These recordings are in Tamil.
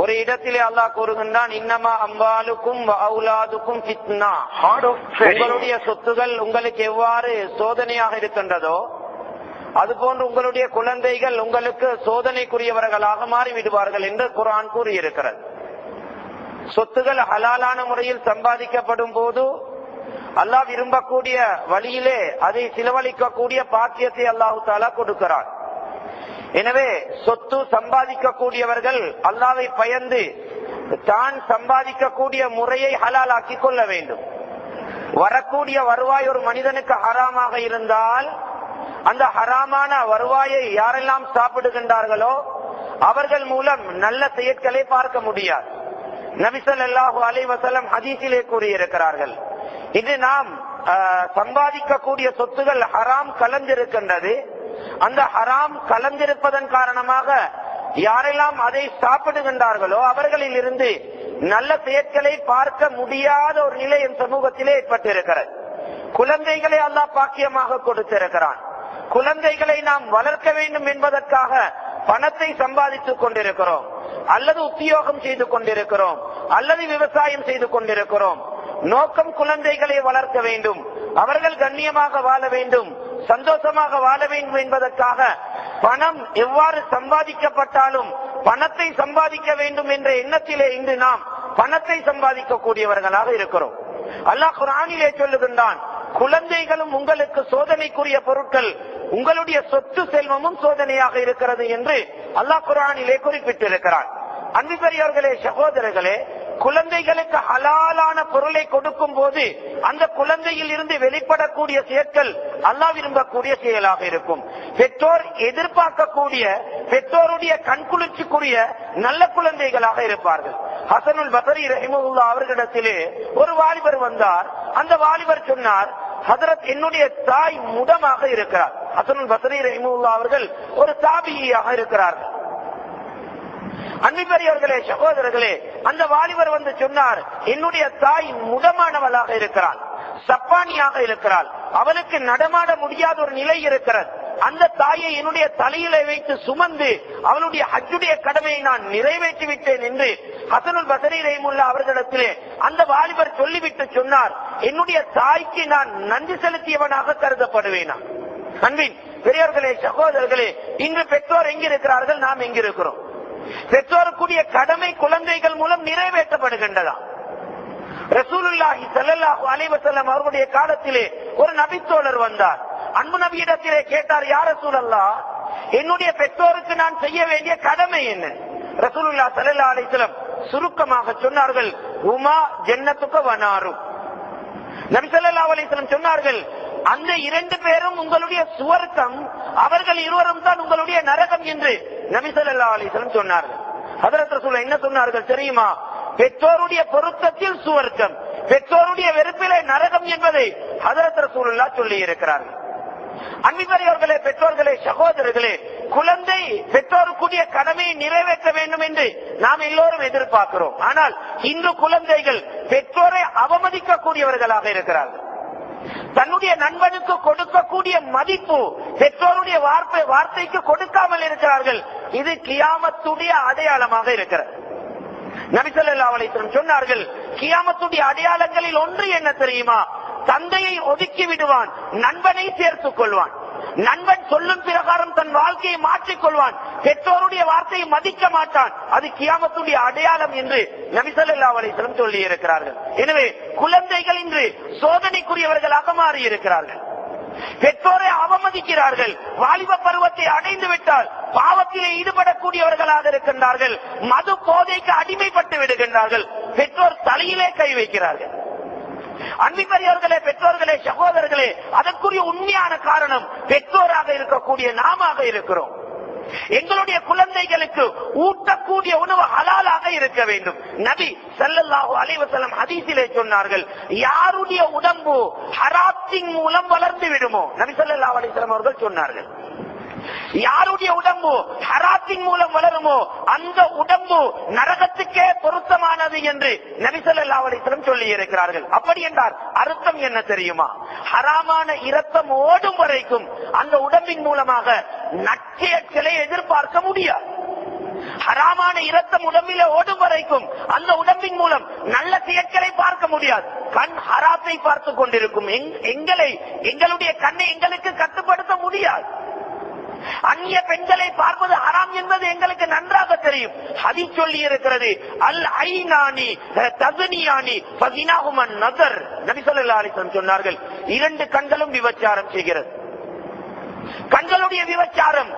ஒரு இடத்திலே அல்லாஹ் கூறுகின்றான் இன்னமா அம்பாலுக்கும் அவுலாதுக்கும் ஃபித்னா. உங்களுடைய சொத்துகள் உங்களுக்கு எவ்வாறு சோதனையாக இருக்கின்றதோ அதுபோன்று உங்களுடைய குழந்தைகள் உங்களுக்கு சோதனைக்குரியவர்களாக மாறிவிடுவார்கள் என்று குர்ஆன் கூறியிருக்கிறது. சொத்துகள் ஹலாலான முறையில் சம்பாதிக்கப்படும் போது அல்லாஹ் விரும்பக்கூடிய வழியிலே அதை செலவழிக்கக்கூடிய பாக்கியத்தை அல்லாஹு தாலா கொடுக்கிறார் எனவே சொத்து சம்பாதிக்கக்கூடியவர்கள் அல்லாவை பயந்து தான் சம்பாதிக்கக்கூடிய முறையை ஹலாலாக்கிக் கொள்ள வேண்டும். வரக்கூடிய வருவாய் ஒரு மனிதனுக்கு ஹராமாக இருந்தால் அந்த ஹராமான வருவாயை யாரெல்லாம் சாப்பிடுகின்றார்களோ அவர்கள் மூலம் நல்ல செயற்களை பார்க்க முடியாது. நபிசல் அல்லாஹு அலைவசலம் ஹதீசிலே கூறியிருக்கிறார்கள் இது நாம் ஆஹ், சம்பாதிக்கக்கூடிய சொத்துகள் ஹராம் கலந்திருக்கின்றது அந்த ஹராம் கலந்திருப்பதன் காரணமாக யாரெல்லாம் அதை சாப்பிடுகின்றார்களோ அவர்களில் இருந்து நல்ல பெயர்களை பார்க்க முடியாத ஒரு நிலை என் சமூகத்திலே ஏற்பட்டிருக்கிறது. குழந்தைகளை அல்லா பாக்கியமாக கொடுத்திருக்கிறான். குழந்தைகளை நாம் வளர்க்க வேண்டும் என்பதற்காக பணத்தை சம்பாதித்துக் கொண்டிருக்கிறோம். அல்லது உத்தியோகம் செய்து கொண்டிருக்கிறோம். அல்லது விவசாயம் செய்து கொண்டிருக்கிறோம். நோக்கம் குழந்தைகளை வளர்க்க வேண்டும். அவர்கள் கண்ணியமாக வாழ வேண்டும். சந்தோஷமாக வாழ வேண்டும் என்பதற்காக பணம் எவ்வாறு சம்பாதிக்கப்பட்டாலும் பணத்தை சம்பாதிக்க வேண்டும் என்ற எண்ணத்திலே இன்று நாம் பணத்தை சம்பாதிக்கக்கூடியவர்களாக இருக்கிறோம். அல்லாஹ் குரானிலே சொல்லுகின்றான் குழந்தைகளும் உங்களுக்கு சோதனைக்குரிய பொருட்கள் உங்களுடைய சொத்து செல்வமும் சோதனையாக இருக்கிறது என்று அல்லாஹ் குரானிலே குறிப்பிட்டிருக்கிறான். அன்பு பெரியவர்களே சகோதரர்களே குழந்தைகளுக்கு ஹலாலான பொருளை கொடுக்கும் போது அந்த குழந்தையில் இருந்து வெளிப்படக்கூடிய செயற்கள் அல்லாஹ் விரும்பக்கூடிய செயலாக இருக்கும். பெற்றோர் எதிர்பார்க்கக்கூடிய பெற்றோருடைய கண்குளிர்ச்சிக்குரிய நல்ல குழந்தைகளாக இருப்பார்கள். ஹசனுல் பசரி ரஹிமுல்லா அவர்களிடத்திலே ஒரு வாலிபர் வந்தார். அந்த வாலிபர் சொன்னார் ஹசரத் என்னுடைய தாய் முடமாக இருக்கிறார். ஹசனுல் பசரி ரஹிமுல்லா அவர்கள் ஒரு தாபியாக இருக்கிறார்கள். அன்பிப்பெரியவர்களே சகோதரர்களே அந்த வாலிபர் வந்து சொன்னார் என்னுடைய தாய் முடமானவளாக இருக்கிறாள் சப்பானியாக இருக்கிறாள். அவளுக்கு நடமாட முடியாத ஒரு நிலை இருக்கிறது. அந்த தாயை என்னுடைய தலையில வைத்து சுமந்து அவளுடைய ஹஜ்ஜுடைய கடமையை நான் நிறைவேற்றி விட்டேன் என்று ஹசனுல் பசரி ரஹிமுல்லா அவர்களிடத்திலே அந்த வாலிபர் சொல்லிவிட்டு சொன்னார் என்னுடைய தாய்க்கு நான் நன்றி செலுத்தியவனாக கருதப்படுவேனா? அன்பின் பெரியவர்களே சகோதரர்களே இன்று பெற்றோர் எங்கிருக்கிறார்கள்? நாம் எங்கிருக்கிறோம். பெற்றோருக்குரிய கடமை குழந்தைகள் மூலம் நிறைவேற்றப்படுகின்றதா? ரசூலுல்லாஹி ஸல்லல்லாஹு அலைவசல்லம் அவருடைய காலத்திலே ஒரு நபித்தோழர் வந்தார். அன்பு நபியிடத்திலே கேட்டார் யார் ரசூலல்லாஹ் என்னுடைய பெற்றோருக்கு நான் செய்ய வேண்டிய கடமை என்ன? ரசூலுல்லா ஸல்லல்லாஹு அலைஹி சுருக்கமாக சொன்னார்கள் உமா ஜென்னத்துக்கு வனாரும் நபி ஸல்லல்லாஹு அலைஹி சொன்னார்கள் அந்த இரண்டு பேரும் உங்களுடைய சுவர்க்கம் அவர்கள் இருவரும் தான் உங்களுடைய நரகம் என்று நபி ஸல்லல்லாஹு சொன்னார்கள். ஹதரத் ரசூல் என்ன சொன்னார்கள் தெரியுமா? பெற்றோருடைய பொருத்தத்தில் சுவர்க்கம் பெற்றோருடைய வெறுப்பிலே நரகம் என்பதை ஹதரத் சூழலா சொல்லி இருக்கிறார்கள். அன்பிபரியவர்களே பெற்றோர்களே சகோதரர்களே குழந்தை பெற்றோருக்குரிய கடமையை நிறைவேற்ற வேண்டும் என்று நாம் எல்லோரும் எதிர்பார்க்கிறோம். ஆனால் இன்று குழந்தைகள் பெற்றோரை அவமதிக்கக்கூடியவர்களாக இருக்கிறார்கள். தன்னுடைய நண்பனுக்கு கொடுக்கக்கூடிய மதிப்பு பெற்றோருடைய வார்த்தை வார்த்தைக்கு கொடுக்காமல் இருக்கிறார்கள். இது கியாமத்துடைய அடையாளமாக இருக்கிறது. நபிசல்லா அலிஸ்லம் சொன்னார்கள் கியாமத்துடைய அடையாளங்களில் ஒன்று என்ன தெரியுமா? தந்தையை ஒதுக்கி விடுவான் நண்பனை சேர்த்துக் கொள்வான். நண்பன் சொல்லும் பிரகாரம் தன் வாழ்க்கையை மாற்றிக் கொள்வான். பெற்றோருடைய வார்த்தையை மதிக்க மாட்டான். அது கியாமத்துடைய அடையாளம் என்று நபிசல்லா அலிஸ்லம் சொல்லி இருக்கிறார்கள் எனவே குழந்தைகள் இன்று சோதனைக்குரியவர்களாக மாறி இருக்கிறார்கள் பெற்றோரை அவமதிக்கிறார்கள். வாலிப பருவத்தை அடைந்து விட்டால் பாவத்திலே ஈடுபடக்கூடியவர்களாக இருக்கின்றார்கள். மது போதைக்கு அடிமைப்பட்டு விடுகின்றார்கள். பெற்றோர் தலையிலே கை வைக்கிறார்கள். அன்பிப்பரியவர்களே பெற்றோர்களே சகோதரர்களே அதற்குரிய உண்மையான காரணம் பெற்றோராக இருக்கக்கூடிய நாமாக இருக்கிறோம். எங்களுடைய குழந்தைகளுக்கு ஊட்டக்கூடிய உணவு ஹலாலாக இருக்க வேண்டும். நபி சல்லல்லாஹு அலைவசலம் ஹதீசிலே சொன்னார்கள் யாருடைய உடம்பு ஹராத்தின் மூலம் வளர்ந்து விடுமோ? நபி சல்லல்லாஹு அலைஹி அவர்கள் சொன்னார்கள். யாருடைய உடம்பு ஹராத்தின் மூலம் வளருமோ அந்த உடம்பு நரகத்துக்கே பொருத்தமானது என்று நபிசல்லா அலிஸ்லம் சொல்லி இருக்கிறார்கள். அப்படி என்றால் அர்த்தம் என்ன தெரியுமா? ஹராமான இரத்தம் ஓடும் வரைக்கும் அந்த உடம்பின் மூலமாக நச்சேற்களை எதிர்பார்க்க முடியாது. ஹராமான இரத்தம் உடம்பில ஓடும் வரைக்கும் அந்த உடம்பின் மூலம் நல்ல செயற்களை பார்க்க முடியாது. கண் ஹராத்தை பார்த்துக் கொண்டிருக்கும் எங்- எங்களை எங்களுடைய கண்ணை எங்களுக்கு கட்டுப்படுத்த முடியாது. அந்நிய பெண்களை பார்ப்பது ஹராம் என்பது எங்களுக்கு நன்றாக தெரியும். ஹதி சொல்லி இருக்கிறது அல் ஐநானி தகுனியானி பதினாகுமன் நகர் நபிசல்லா அலிசன் சொன்னார்கள் இரண்டு கண்களும் விபச்சாரம் செய்கிறது. கண்களுடைய விபச்சாரம்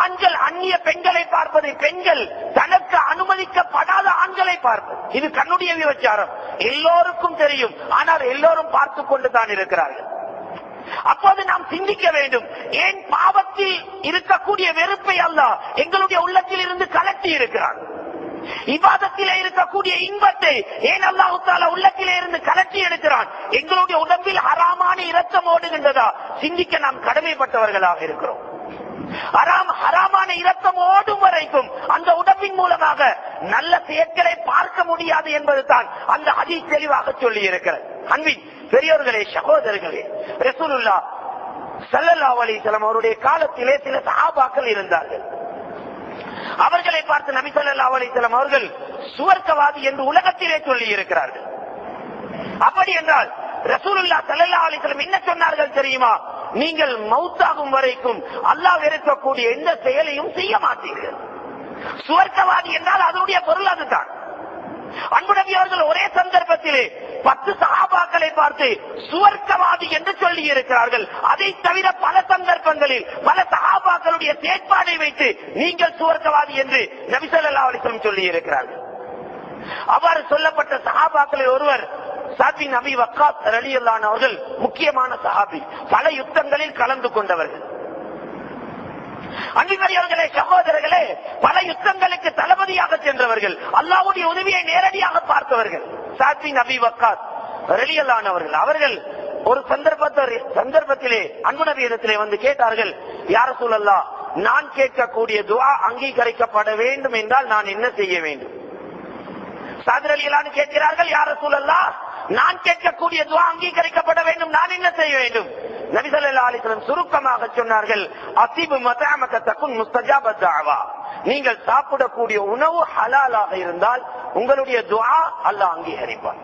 ஆண்கள் அந்நிய பெண்களை பார்ப்பது பெண்கள் தனக்கு அனுமதிக்கப்படாத ஆண்களை பார்ப்பது. இது கண்ணுடைய விபச்சாரம். எல்லோருக்கும் தெரியும் ஆனால் எல்லோரும் பார்த்து கொண்டு தான் இருக்கிறார்கள். அப்போது நாம் சிந்திக்க வேண்டும். ஏன் பாவத்தில் இருக்கக்கூடிய வெறுப்பை அல்ல எங்களுடைய உள்ளத்தில் இருந்து கலட்டி இருக்கிறார். இவாதத்திலே இருக்கக்கூடிய இன்பத்தை ஏன் அல்லாஹு தாலா உள்ளத்திலே இருந்து கலட்டி எடுக்கிறான்? எங்களுடைய உடம்பில் அறாமான இரத்தம் ஓடுகின்றதா? சிந்திக்க நாம் கடமைப்பட்டவர்களாக இருக்கிறோம். அறாம் ஹராமான இரத்தம் ஓடும் வரைக்கும் அந்த உடம்பின் மூலமாக நல்ல செயற்களை பார்க்க முடியாது என்பதுதான் அந்த அதி தெளிவாக சொல்லி இருக்கிறது அன்பின் பெரியோர்களே சகோதரர்களே ரசூலுல்லா சல்லல்லா அலிசலம் அவருடைய காலத்திலே சில சஹாபாக்கள் இருந்தார்கள். அவர்களை பார்த்து நபி ஸல்லல்லாஹு அலிசலம் அவர்கள் சுவர்க்கவாதி என்று உலகத்திலே சொல்லி இருக்கிறார்கள் அப்படி என்றால் ரசூலுல்லா சல்லல்லா அலிசலம் என்ன சொன்னார்கள் தெரியுமா? நீங்கள் மௌத்தாகும் வரைக்கும் அல்லாஹ் இருக்கக்கூடிய எந்த செயலையும் செய்ய மாட்டீர்கள். சுவர்க்கவாதி என்றால் அதனுடைய பொருள் அதுதான். அன்புடவி அவர்கள் ஒரே சந்தர்ப்பத்திலே பத்து சகாபாக்களை பார்த்து சுவர்க்கவாதி என்று சொல்லி இருக்கிறார்கள். அதை தவிர பல சந்தர்ப்பங்களில் பல சகாபாக்களுடைய செயற்பாடை வைத்து நீங்கள் சுவர்க்கவாதி என்று நபிசல்லா அலிஸ்லம் சொல்லி இருக்கிறார்கள். அவ்வாறு சொல்லப்பட்ட சகாபாக்களில் ஒருவர் சாபி நபி வக்காத் அலி அவர்கள் முக்கியமான சஹாபி பல யுத்தங்களில் கலந்து கொண்டவர்கள். அன்பிமரியவர்களே சகோதரர்களே பல யுத்தங்களுக்கு தளபதியாக சென்றவர்கள் அல்லாவுடைய உதவியை நேரடியாக பார்த்தவர்கள். சாத்வி நபி வக்காத் ரலியல்லானவர்கள். அவர்கள் ஒரு சந்தர்ப்பத்தில் சந்தர்ப்பத்திலே அன்பு நபியிடத்திலே வந்து கேட்டார்கள் யார சூழல்லா நான் கேட்கக்கூடிய துவா அங்கீகரிக்கப்பட வேண்டும் என்றால் நான் என்ன செய்ய வேண்டும்? சாதர் அலியலான்னு கேட்கிறார்கள் யார சூழல்லா நான் கேட்கக்கூடிய துவா அங்கீகரிக்கப்பட வேண்டும் நான் என்ன செய்ய வேண்டும்? நபிசல்லா அலிஸ்லம் சுருக்கமாக சொன்னார்கள் அசிபு மதாமக முஸ்தஜாபத்தாவா நீங்கள் சாப்பிடக்கூடிய உணவு ஹலாலாக இருந்தால் உங்களுடைய துவா அல்லாஹ் அங்கீகரிப்பார்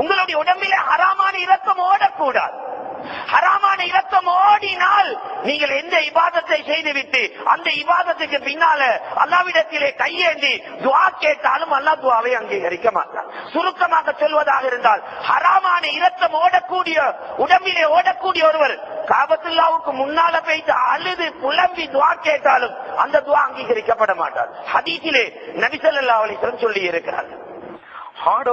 உங்களுடைய உடம்பிலே ஹராமான இரத்தம் ஓடக்கூடாது. ஹராமான இரத்தம் ஓடினால் நீங்கள் எந்த இபாதத்தை செய்துவிட்டு அந்த இபாதத்துக்கு பின்னால அல்லாவிடத்திலே கையேந்தி துவா கேட்டாலும் அல்லா துவாவை அங்கீகரிக்க மாட்டார் சுருக்கமாக சொல்வதாக இருந்தால் ஹராமான இரத்தம் ஓடக்கூடிய உடம்பிலே ஓடக்கூடிய ஒருவர் காபத்துல்லாவுக்கு முன்னால போயிட்டு அழுது புலம்பி துவா கேட்டாலும் அந்த துவா அங்கீகரிக்கப்பட மாட்டார். ஹதீசிலே நபிசல்லா அலிஸ்லம் சொல்லி இருக்கிறார் Heart.